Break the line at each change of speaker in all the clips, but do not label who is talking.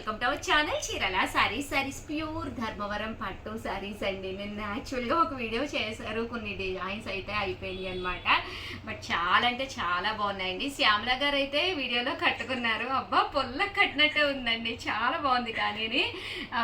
Welcome to our channel చీరల saris saris pure Dharmavaram పట్టు సారీస్ అండి. నేను యాక్చువల్గా ఒక వీడియో చేశారు. కొన్ని డిజైన్స్ అయితే అయిపోయినాయి అనమాట బట్ చాలా అంటే చాలా బాగున్నాయండి. శ్యామల గారు అయితే వీడియోలో కట్టుకున్నారు. అబ్బా పొల్ల కట్టినట్టే ఉందండి. చాలా బాగుంది కానీ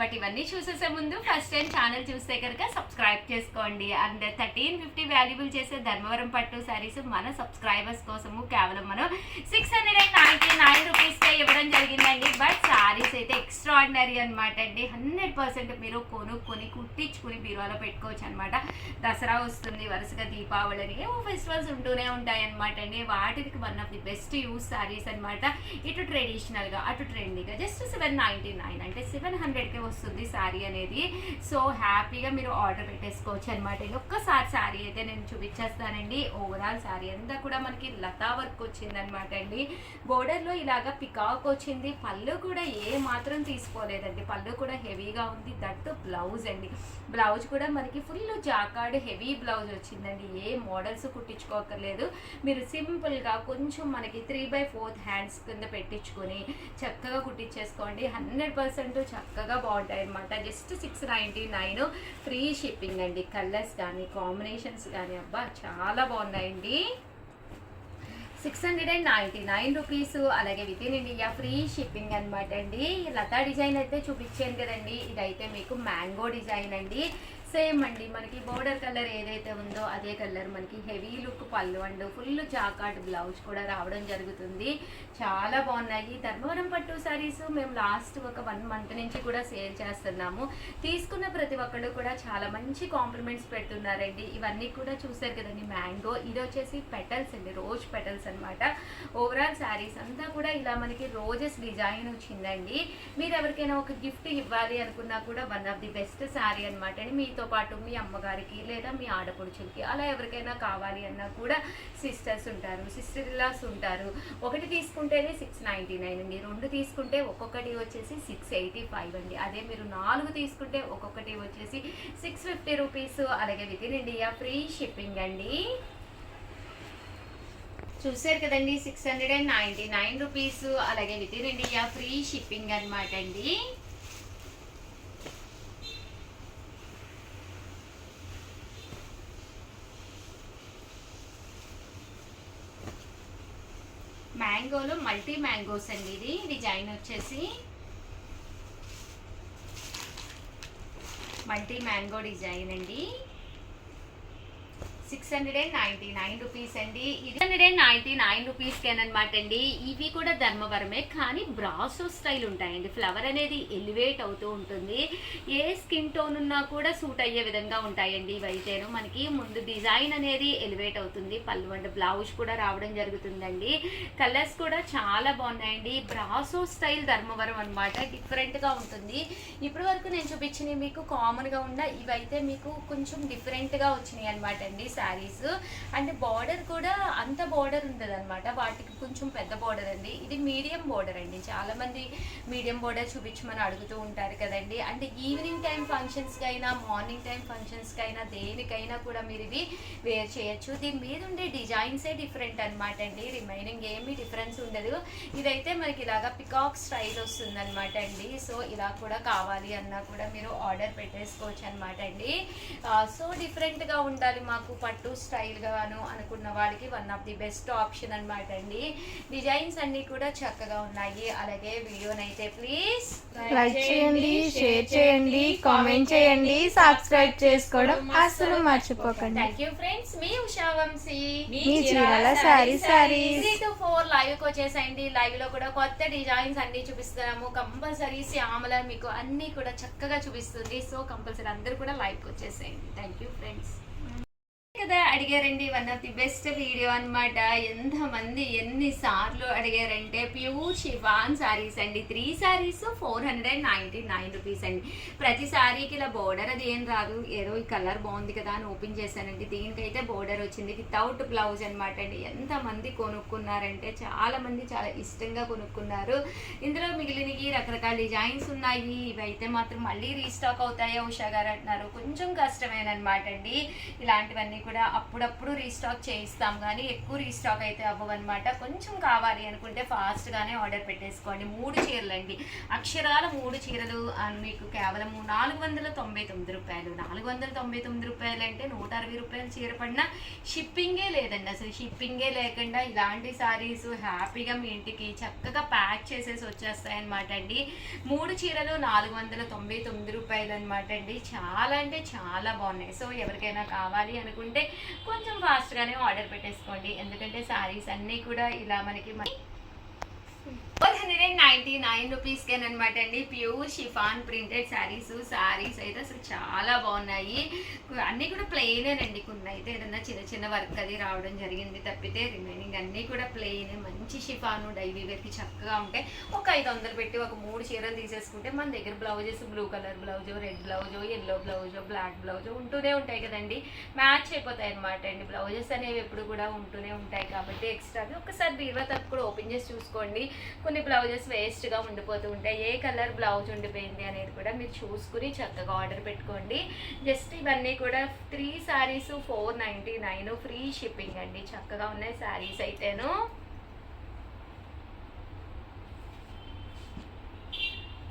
బట్ uh, ఇవన్నీ చూసేసే ముందు ఫస్ట్ టైం ఛానల్ చూస్తే కనుక సబ్స్క్రైబ్ చేసుకోండి. అండ్ థర్టీన్ ఫిఫ్టీ వాల్యుబుల్ చేసే ధర్మవరం పట్టు సారీస్ మన సబ్స్క్రైబర్స్ కోసము కేవలం మనం six hundred and ninety nine రూపీస్కే ఇవ్వడం జరిగిందండి. ఎక్స్ట్రాడినరీ అనమాట అండి. హండ్రెడ్ పర్సెంట్ మీరు కొనుక్కొని కుట్టించుకుని బీరువాలో పెట్టుకోవచ్చు అనమాట దసరా వస్తుంది వరుసగా దీపావళి అని ఏవో ఫెస్టివల్స్ ఉంటూనే ఉంటాయి అనమాట అండి. వాటికి one of the best use saris అనమాట ఇటు ట్రెడిషనల్గా అటు ట్రెండీగా జస్ట్ సెవెన్ నైంటీ నైన్ అంటే సెవెన్ హండ్రెడ్కే వస్తుంది శారీ అనేది. సో హ్యాపీగా మీరు ఆర్డర్ పెట్టేసుకోవచ్చు అనమాట ఒక్కసారి శారీ అయితే నేను చూపించేస్తానండి. ఓవరాల్ శారీ అంతా కూడా మనకి లతా వర్క్ వచ్చిందనమాట అండి. బోర్డర్లో ఇలాగా పికాక్ వచ్చింది. పళ్ళు కూడా ఏ మాత్రం తీసుకోలేదండి పళ్ళు కూడా హెవీగా ఉంది. దట్టు బ్లౌజ్ అండి. బ్లౌజ్ కూడా మనకి ఫుల్ జాకాడ్ హెవీ బ్లౌజ్ వచ్చిందండి. ఏ మోడల్స్ కుట్టించుకోకర్లేదు మీరు సింపుల్గా కొంచెం మనకి త్రీ బై ఫోర్త్ హ్యాండ్స్ కింద పెట్టించుకొని చక్కగా కుట్టించేసుకోండి. హండ్రెడ్ పర్సెంట్ చక్కగా బాగుంటాయి అనమాట just six ninety nine free shipping అండి. కలర్స్ కానీ కాంబినేషన్స్ కానీ అబ్బా చాలా బాగున్నాయండి. Six hundred and ninety nine rupees అలాగే with in India free shipping అనమాట అండి. లతా డిజైన్ అయితే చూపించాను కదండి. ఇదైతే మీకు మ్యాంగో డిజైన్ అండి. సేమ్ అండి. మనకి బోర్డర్ కలర్ ఏదైతే ఉందో అదే కలర్. మనకి హెవీ లుక్ పళ్ళు అండ్ ఫుల్ జాకాట్ బ్లౌజ్ కూడా రావడం జరుగుతుంది. చాలా బాగున్నాయి. ధర్మవరం పట్టు సారీస్ మేము లాస్ట్ ఒక వన్ మంత్ నుంచి కూడా సేల్ చేస్తున్నాము. తీసుకున్న ప్రతి ఒక్కరు కూడా చాలా మంచి కాంప్లిమెంట్స్ పెడుతున్నారండి. ఇవన్నీ కూడా చూసారు కదండి మ్యాంగో. ఇది వచ్చేసి పెటల్స్ అండి రోజ్ పెటల్స్ అన్నమాట. ఓవరాల్ శారీస్ అంతా కూడా ఇలా మనకి రోజెస్ డిజైన్ వచ్చిందండి. మీరు ఎవరికైనా ఒక గిఫ్ట్ ఇవ్వాలి అనుకున్నా కూడా one of the best sari అనమాట అండి. మీతో పాటు మీ అమ్మగారికి లేదా మీ ఆడపడుచులకి అలా ఎవరికైనా కావాలి అన్నా కూడా సిస్టర్స్ ఉంటారు సిస్టర్ ఇలాస్ ఉంటారు. ఒకటి తీసుకుంటేనే సిక్స్ నైంటీ నైన్ అండి. రెండు తీసుకుంటే ఒక్కొక్కటి వచ్చేసి సిక్స్ ఎయిటీ ఫైవ్ అండి. అదే మీరు నాలుగు తీసుకుంటే ఒక్కొక్కటి వచ్చేసి సిక్స్ ఫిఫ్టీ రూపీస్ అలాగే with in India free shipping అండి. చూసారు కదండి six hundred and ninety nine rupees అలాగే with in India free shipping అనమాట అండి. మ్యాంగోలో మల్టీ మ్యాంగోస్ అండి ఇది. డిజైన్ వచ్చేసి మల్టీ మ్యాంగో డిజైన్ అండి. Six hundred and ninety nine rupees అండి. ఇది హండ్రెడ్ అండ్ నైంటీ నైన్ రూపీస్కి అనమాట అండి ఇవి కూడా ధర్మవరమే కానీ బ్రాసో స్టైల్ ఉంటాయండి. ఫ్లవర్ అనేది ఎలివేట్ అవుతూ ఉంటుంది. ఏ స్కిన్ టోన్ ఉన్నా కూడా సూట్ అయ్యే విధంగా ఉంటాయండి ఇవైతేను. మనకి ముందు డిజైన్ అనేది ఎలివేట్ అవుతుంది. పళ్ళు అండ్ బ్లౌజ్ కూడా రావడం జరుగుతుందండి. కలర్స్ కూడా చాలా బాగున్నాయండి. బ్రాసో స్టైల్ ధర్మవరం అనమాట డిఫరెంట్గా ఉంటుంది. ఇప్పటి వరకు నేను చూపించినవి మీకు కామన్గా ఉన్న ఇవైతే మీకు కొంచెం డిఫరెంట్గా వచ్చినాయి అనమాట అండి శారీస్. అండ్ బార్డర్ కూడా అంత బార్డర్ ఉంటుంది అనమాట వాటికి కొంచెం పెద్ద బార్డర్ అండి. ఇది మీడియం బార్డర్ అండి. చాలా మంది మీడియం బార్డర్ చూపించమని అడుగుతూ ఉంటారు కదండి. అంటే ఈవినింగ్ టైం ఫంక్షన్స్కి అయినా మార్నింగ్ టైం ఫంక్షన్స్కి అయినా దేనికైనా కూడా మీరు ఇవి వేర్ చేయొచ్చు. దీని మీద ఉండే డిజైన్సే డిఫరెంట్ అనమాట అండి. రిమైనింగ్ ఏమీ డిఫరెన్స్ ఉండదు. ఇదైతే మనకి ఇలాగా పికాక్ స్టైల్ వస్తుంది అనమాట అండి. సో ఇలా కూడా కావాలి అన్నా కూడా మీరు ఆర్డర్ పెట్టేసుకోవచ్చు అనమాట అండి. సో డిఫరెంట్గా ఉండాలి మాకు పట్టు స్టైల్ గాను అనుకున్న వాళ్ళకి one of the best option అనమాట అండి. డిజైన్స్ అన్ని కూడా చక్కగా ఉన్నాయి. అలాగే వీడియోనైతే ప్లీజ్
లైక్ చేయండి షేర్ చేయండి కామెంట్ చేయండి సబ్స్క్రైబ్ చేసుకోవడం అస్సలు మర్చిపోకండి.
థ్యాంక్ యూ ఫ్రెండ్స్ మీ ఉషా వంశీ
మీ Chirala sari saris
three to four లైవ్కి వచ్చేసేయండి. లైవ్లో కూడా కొత్త డిజైన్స్ అన్ని చూపిస్తున్నాము. కంపల్సరీ శ్యామల మీకు అన్ని కూడా చక్కగా చూపిస్తుంది. సో కంపల్సరీ అందరూ కూడా లైవ్కి వచ్చేసేయండి. థ్యాంక్ యూ ఫ్రెండ్స్ కదా అడిగారండి one of the best video అనమాట ఎంతమంది ఎన్నిసార్లు అడిగారంటే ప్యూర్ షివాన్ సారీస్ అండి. Three saris four hundred ninety nine rupees అండి. ప్రతి సారీకి ఇలా బోర్డర్ అది ఏం రాదు. ఏదో ఈ కలర్ బాగుంది కదా అని ఓపెన్ చేశానండి. దీనికైతే బోర్డర్ వచ్చింది వితౌట్ బ్లౌజ్ అనమాట అండి. ఎంతమంది కొనుక్కున్నారంటే చాలామంది చాలా ఇష్టంగా కొనుక్కున్నారు. ఇందులో మిగిలినవి రకరకాల డిజైన్స్ ఉన్నాయి. ఇవైతే మాత్రం మళ్ళీ రీస్టాక్ అవుతాయో ఉషా గారు అంటున్నారు. కొంచెం కష్టమేనమాట అండి. ఇలాంటివన్నీ కూడా కూడా అప్పుడప్పుడు రీస్టాక్ చేయిస్తాం కానీ ఎక్కువ రీస్టాక్ అయితే అవ్వవన్నమాట. కొంచెం కావాలి అనుకుంటే ఫాస్ట్గానే ఆర్డర్ పెట్టేసుకోండి. మూడు చీరలు అండి అక్షరాల మూడు చీరలు మీకు కేవలం నాలుగు వందల తొంభై తొమ్మిది రూపాయలు. నాలుగు వందల తొంభై తొమ్మిది రూపాయలు అంటే నూట అరవై రూపాయలు చీర పడినా షిప్పింగే లేదండి. అసలు షిప్పింగే లేకుండా ఇలాంటి సారీస్ హ్యాపీగా మీ ఇంటికి చక్కగా ప్యాక్ చేసేసి వచ్చేస్తాయన్నమాట అండి. మూడు చీరలు నాలుగు వందల తొంభై తొమ్మిది రూపాయలు అనమాట అండి. చాలా అంటే చాలా బాగున్నాయి. సో ఎవరికైనా కావాలి అనుకుంటే కొంచెం ఫాస్ట్గానే ఆర్డర్ పెట్టేసుకోండి. ఎందుకంటే సారీస్ అన్నీ కూడా ఇలా మనకి four hundred and ninety nine రూపీస్కి అనమాట అండి. Pure chiffon printed saris saris అయితే అసలు చాలా బాగున్నాయి. అన్నీ కూడా ప్లెయినేనండి. కొన్ని అయితే ఏదన్నా చిన్న చిన్న వర్క్ అది రావడం జరిగింది తప్పితే రిమైనింగ్ అన్నీ కూడా ప్లెయిన్. మంచి షిఫాన్ డైలీ వేర్కి చక్కగా ఉంటాయి ఒక ఐదు వందలు పెట్టి ఒక మూడు చీరలు తీసేసుకుంటే మన దగ్గర blouses blue colour blouse red blouse yellow blouse black blouse ఉంటూనే ఉంటాయి కదండి. మ్యాచ్ అయిపోతాయి అనమాట అండి. బ్లౌజెస్ అనేవి ఎప్పుడు కూడా ఉంటూనే ఉంటాయి కాబట్టి ఎక్స్ట్రాగా ఒకసారి బీరువా తప్పు కూడా ఓపెన్ చేసి చూసుకోండి. కొన్ని బ్లౌజెస్ వేస్ట్గా ఉండిపోతూ ఉంటాయి. ఏ కలర్ బ్లౌజ్ ఉండిపోయింది అనేది కూడా మీరు చూసుకుని చక్కగా ఆర్డర్ పెట్టుకోండి. జస్ట్ ఇవన్నీ కూడా three saris four ninety nine free shipping అండి. చక్కగా ఉన్నాయి శారీస్ అయితేను.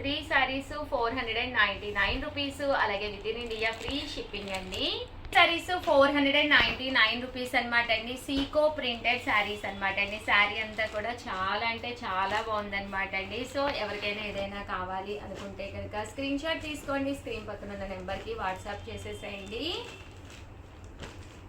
Three saris four hundred and ninety nine rupees. అలాగే with in India free shipping అండి. Saris four hundred and ninety nine rupees అనమాట అండి. సీకో ప్రింటెడ్ శారీస్ అనమాట అండి. శారీ అంతా కూడా చాలా అంటే చాలా బాగుందనమాట అండి. సో ఎవరికైనా ఏదైనా కావాలి అనుకుంటే కనుక స్క్రీన్ షాట్ తీసుకోండి. స్క్రీన్ పక్కన ఉన్న నెంబర్కి వాట్సాప్ చేసేసేయండి.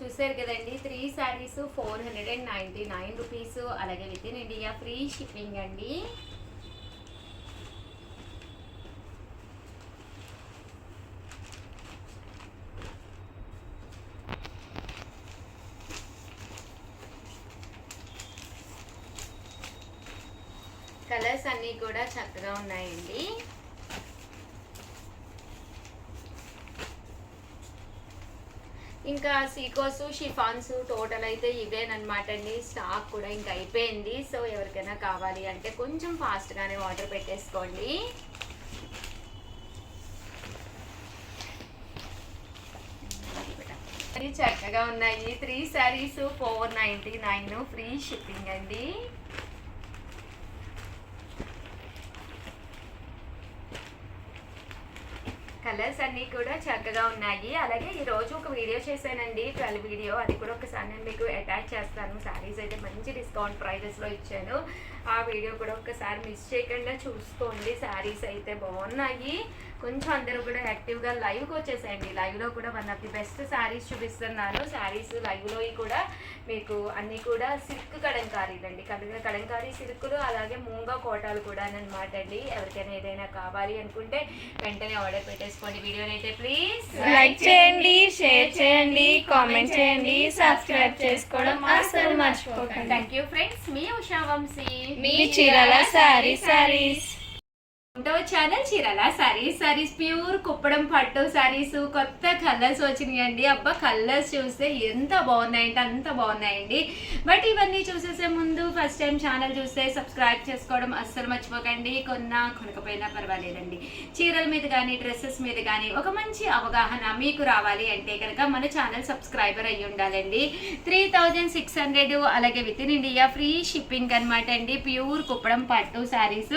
చూసారు కదండి three saris four hundred and ninety nine rupees అలాగే with in India free shipping అండి. కలర్స్ అన్నీ కూడా చక్కగా ఉన్నాయండి. ఇంకా సీకోసు షిఫాన్స్ టోటల్ అయితే ఇవేనమాట అండి. స్టాక్ కూడా ఇంకా అయిపోయింది. సో ఎవరికైనా కావాలి అంటే కొంచెం ఫాస్ట్గానే ఆర్డర్ పెట్టేసుకోండి. చక్కగా ఉన్నాయి. Three saris four ninety nine free shipping అండి కలర్స్ అన్నీ కూడా చక్కగా ఉన్నాయి. అలాగే ఈ రోజు ఒక వీడియో చేశానండి. Twelve video. అది కూడా ఒకసారి నేను మీకు అటాచ్ చేస్తాను. శారీస్ అయితే మంచి డిస్కౌంట్ ప్రైజెస్లో ఇచ్చాను. ఆ వీడియో కూడా ఒకసారి మిస్ చేయకుండా చూసుకోండి. శారీస్ అయితే బాగున్నాయి. కొంచెం అందరూ కూడా యాక్టివ్గా లైవ్కి వచ్చేసేయండి. లైవ్లో కూడా one of the best saris చూపిస్తున్నాను. శారీస్ లైవ్లో కూడా మీకు అన్నీ కూడా సిల్క్ కడంకారీలు అండి కడ కడంకారీ సిల్కులు అలాగే మూంగా కోటాలు కూడా అనమాట అండి. ఎవరికైనా ఏదైనా కావాలి అనుకుంటే వెంటనే ఆర్డర్ పెట్టేసుకోండి. వీడియోని అయితే ప్లీజ్
లైక్ చేయండి షేర్ చేయండి కామెంట్ చేయండి సబ్స్క్రైబ్ చేసుకోవడం అస్సలు మర్చిపోకండి.
థ్యాంక్ యూ ఫ్రెండ్స్ మీ ఉషా వంశీ.
మీ చీరల సారీ సారీస్
ఉంటో ఛానల్ చీరాల? సారీస్ సారీస్ ప్యూర్ కుప్పడం పట్టు సారీస్ కొత్త కలర్స్ వచ్చినాయండి. అబ్బా కలర్స్ చూస్తే ఎంత బాగున్నాయంటే అంత బాగున్నాయండి. బట్ ఇవన్నీ చూసేసే ముందు ఫస్ట్ టైం ఛానల్ చూస్తే సబ్స్క్రైబ్ చేసుకోవడం అస్సలు మర్చిపోకండి. కొన్నా కొనకపోయినా పర్వాలేదండి. చీరల మీద కానీ డ్రెస్సెస్ మీద కానీ ఒక మంచి అవగాహన మీకు రావాలి అంటే కనుక మన ఛానల్ సబ్స్క్రైబర్ అయ్యి ఉండాలండి. త్రీ థౌజండ్ సిక్స్ హండ్రెడ్ అలాగే with in India free shipping అనమాట అండి. ప్యూర్ కుప్పడం పట్టు శారీస్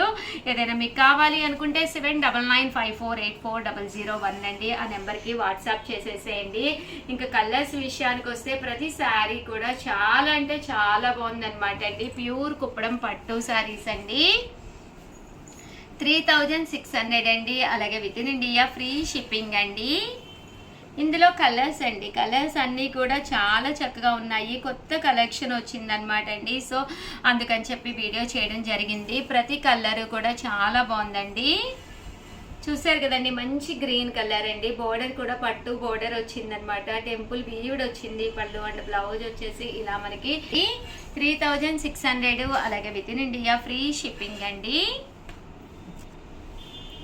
ఏదైనా మీకు కావాలి అనుకుంటే seven double nine five four eight four double zero one అండి. ఆ నెంబర్కి వాట్సాప్ చేసేసేయండి. ఇంకా కలర్స్ విషయానికి వస్తే ప్రతి శారీ కూడా చాలా అంటే చాలా బాగుందన్నమాట అండి. ప్యూర్ కుప్పడం పట్టు శారీస్ అండి. త్రీ థౌజండ్ సిక్స్ హండ్రెడ్ అండి. అలాగే with in India free shipping అండి. ఇందులో కలర్స్ అండి. కలర్స్ అన్నీ కూడా చాలా చక్కగా ఉన్నాయి. కొత్త కలెక్షన్ వచ్చిందనమాట అండి. సో అందుకని చెప్పి వీడియో చేయడం జరిగింది. ప్రతి కలర్ కూడా చాలా బాగుందండి. చూసారు కదండి మంచి గ్రీన్ కలర్ అండి. బోర్డర్ కూడా పట్టు బోర్డర్ వచ్చిందనమాట టెంపుల్ వీవుడ్ వచ్చింది. పళ్ళు అండ్ బ్లౌజ్ వచ్చేసి ఇలా మనకి త్రీ థౌజండ్ సిక్స్ హండ్రెడ్ అలాగే with in India free shipping అండి.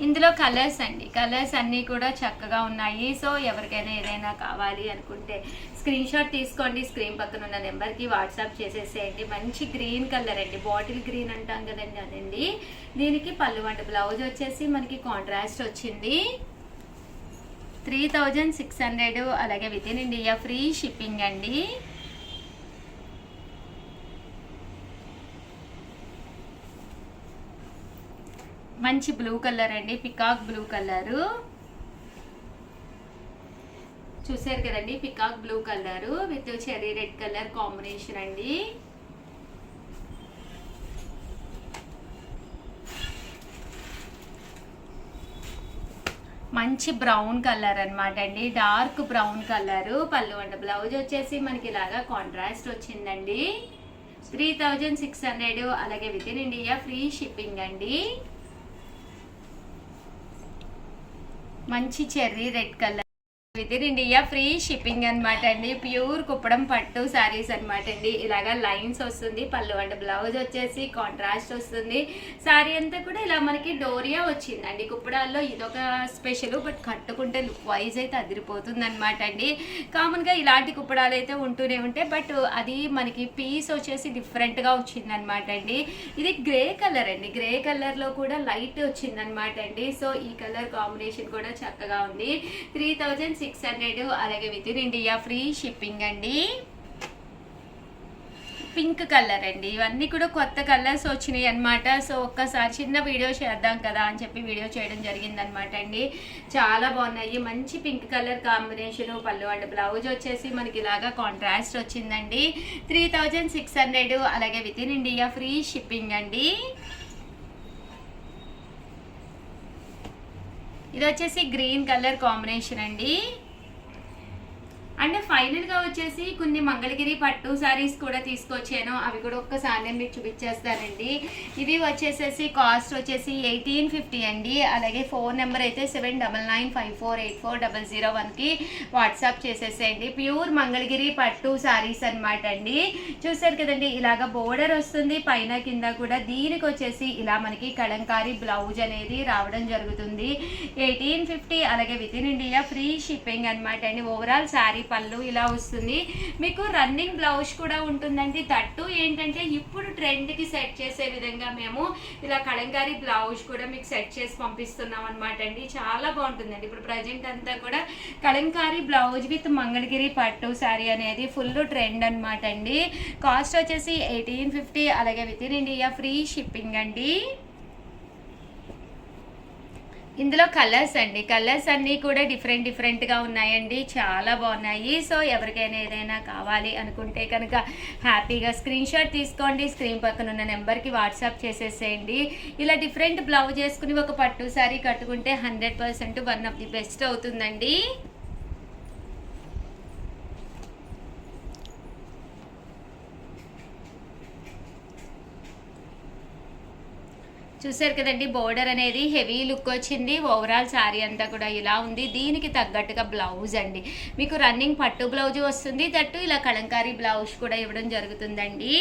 ఇందులో కలర్స్ అండి. కలర్స్ అన్నీ కూడా చక్కగా ఉన్నాయి. సో ఎవరికైనా ఏదైనా కావాలి అనుకుంటే స్క్రీన్ షాట్ తీసుకోండి. స్క్రీన్ పక్కన ఉన్న నెంబర్కి వాట్సాప్ చేసేసేయండి. మంచి గ్రీన్ కలర్ అండి. బాటిల్ గ్రీన్ అంటాం కదండి అదండి. దీనికి పళ్ళు వంట బ్లౌజ్ వచ్చేసి మనకి కాంట్రాస్ట్ వచ్చింది. త్రీ థౌజండ్ సిక్స్ హండ్రెడ్ అలాగే with in India free shipping అండి. మంచి బ్లూ కలర్ అండి పికాక్ బ్లూ కలరు. చూసారు కదండి peacock blue colour with cherry red colour combination అండి. మంచి బ్రౌన్ కలర్ అనమాట అండి డార్క్ బ్రౌన్ కలర్. పళ్ళు అండి బ్లౌజ్ వచ్చేసి మనకి ఇలాగా కాంట్రాస్ట్ వచ్చిందండి. త్రీ థౌజండ్ సిక్స్ హండ్రెడ్ అలాగే with in India free shipping అండి. మంచి cherry red colour. Within India free shipping అనమాట అండి. ప్యూర్ కుప్పడం పట్టు శారీస్ అన్నమాట అండి. ఇలాగా లైన్స్ వస్తుంది పళ్ళు అంటే బ్లౌజ్ వచ్చేసి కాంట్రాస్ట్ వస్తుంది. శారీ అంతా కూడా ఇలా మనకి డోరియా వచ్చిందండి. కుప్పడాల్లో ఇదొక స్పెషల్ బట్ కట్టుకుంటే లుక్ వైజ్ అయితే అదిరిపోతుంది అనమాట అండి. కామన్గా ఇలాంటి కుప్పడాలు అయితే ఉంటూనే ఉంటాయి బట్ అది మనకి పీస్ వచ్చేసి డిఫరెంట్గా వచ్చింది అనమాట అండి. ఇది గ్రే కలర్ అండి. గ్రే కలర్లో కూడా లైట్ వచ్చింది అనమాట అండి. సో ఈ కలర్ కాంబినేషన్ కూడా చక్కగా ఉంది. త్రీ థౌజండ్ సిక్స్ హండ్రెడ్ అలాగే with in India free shipping అండి. పింక్ కలర్ అండి. ఇవన్నీ కూడా కొత్త కలర్స్ వచ్చినాయి అనమాట సో ఒక్కసారి చిన్న వీడియో చేద్దాం కదా అని చెప్పి వీడియో చేయడం జరిగింది అనమాట అండి. చాలా బాగున్నాయి. మంచి పింక్ కలర్ కాంబినేషన్ పళ్ళు అండ్ బ్లౌజ్ వచ్చేసి మనకి ఇలాగా కాంట్రాస్ట్ వచ్చిందండి. త్రీ థౌజండ్ సిక్స్ హండ్రెడ్ అలాగే with in India free shipping అండి. ఇది వచ్చేసి గ్రీన్ కలర్ కాంబినేషన్ అండి. అండ్ ఫైనల్గా వచ్చేసి కొన్ని మంగళగిరి పట్టు శారీస్ కూడా తీసుకొచ్చాను. అవి కూడా ఒక్కసారి నేను మీకు చూపించేస్తానండి. ఇవి వచ్చేసేసి కాస్ట్ వచ్చేసి ఎయిటీన్ ఫిఫ్టీ అండి. అలాగే ఫోన్ నెంబర్ అయితే seven double nine five four eight four double zero వన్కి వాట్సాప్ చేసేసేయండి. ప్యూర్ మంగళగిరి పట్టు శారీస్ అన్నమాట అండి. చూసారు కదండి ఇలాగ బోర్డర్ వస్తుంది పైన కింద కూడా దీనికి వచ్చేసి ఇలా మనకి కలంకారీ బ్లౌజ్ అనేది రావడం జరుగుతుంది. ఎయిటీన్ ఫిఫ్టీ అలాగే with in India free shipping అనమాట అండి. ఓవరాల్ శారీ పళ్ళు ఇలా వస్తుంది. మీకు రన్నింగ్ బ్లౌజ్ కూడా ఉంటుందండి. తట్టు ఏంటంటే ఇప్పుడు ట్రెండ్కి సెట్ చేసే విధంగా మేము ఇలా కళంకారీ బ్లౌజ్ కూడా మీకు సెట్ చేసి పంపిస్తున్నాం అనమాట అండి. చాలా బాగుంటుందండి. ఇప్పుడు ప్రజెంట్ అంతా కూడా కళంకారీ బ్లౌజ్ విత్ మంగళగిరి పట్టు శారీ అనేది ఫుల్ ట్రెండ్ అనమాట అండి. కాస్ట్ వచ్చేసి ఎయిటీన్ ఫిఫ్టీ అలాగే with in India free shipping అండి. ఇందులో కలర్స్ అండి. కలర్స్ అన్నీ కూడా డిఫరెంట్ డిఫరెంట్గా ఉన్నాయండి. చాలా బాగున్నాయి. సో ఎవరికైనా ఏదైనా కావాలి అనుకుంటే కనుక హ్యాపీగా స్క్రీన్ షాట్ తీసుకోండి. స్క్రీన్ పక్కన ఉన్న నెంబర్కి వాట్సాప్ చేసేసేయండి. ఇలా డిఫరెంట్ బ్లౌజ్ చేసుకుని ఒక పట్టు సారీ కట్టుకుంటే hundred percent one of the best అవుతుందండి. చూసారు కదండి బోర్డర్ అనేది హెవీ లుక్ వచ్చింది. ఓవరాల్ శారీ అంతా కూడా ఇలా ఉంది. దీనికి తగ్గట్టుగా బ్లౌజ్ అండి. మీకు రన్నింగ్ పట్టు బ్లౌజ్ వస్తుంది. దట్టు ఇలా కలంకారీ బ్లౌజ్ కూడా ఇవ్వడం జరుగుతుందండి.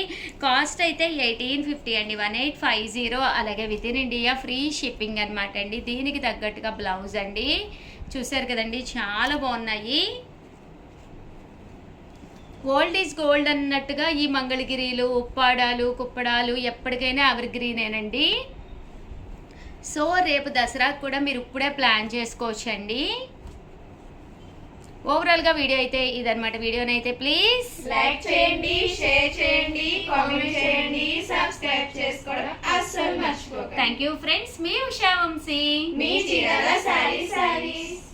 కాస్ట్ అయితే ఎయిటీన్ ఫిఫ్టీ అండి. వన్ ఎయిట్ ఫైవ్ జీరో అలాగే with in India free shipping అనమాట అండి. దీనికి తగ్గట్టుగా బ్లౌజ్ అండి. చూసారు కదండి చాలా బాగున్నాయి. ఓల్డ్ ఈజ్ గోల్డ్ అన్నట్టుగా ఈ మంగళగిరిలు ఉప్పాడాలు కుప్పడాలు ఎప్పటికైనా ఎవర్ గ్రీనేనండి సో రేపు దసరాకు కూడా మీరు ఇప్పుడే ప్లాన్ చేసుకోవచ్చండి. ఓవరాల్గా వీడియో అయితే ఇదన్నమాట. వీడియోనైతే ప్లీజ్
లైక్ చేయండి షేర్ చేయండి కామెంట్ చేయండి సబ్స్క్రైబ్ చేసుకోవడం అస్సలు మర్చిపోకండి.
థ్యాంక్ యూ ఫ్రెండ్స్ మీ ఉషా వంశీ.
మీ చీరాల సారీ సారీస్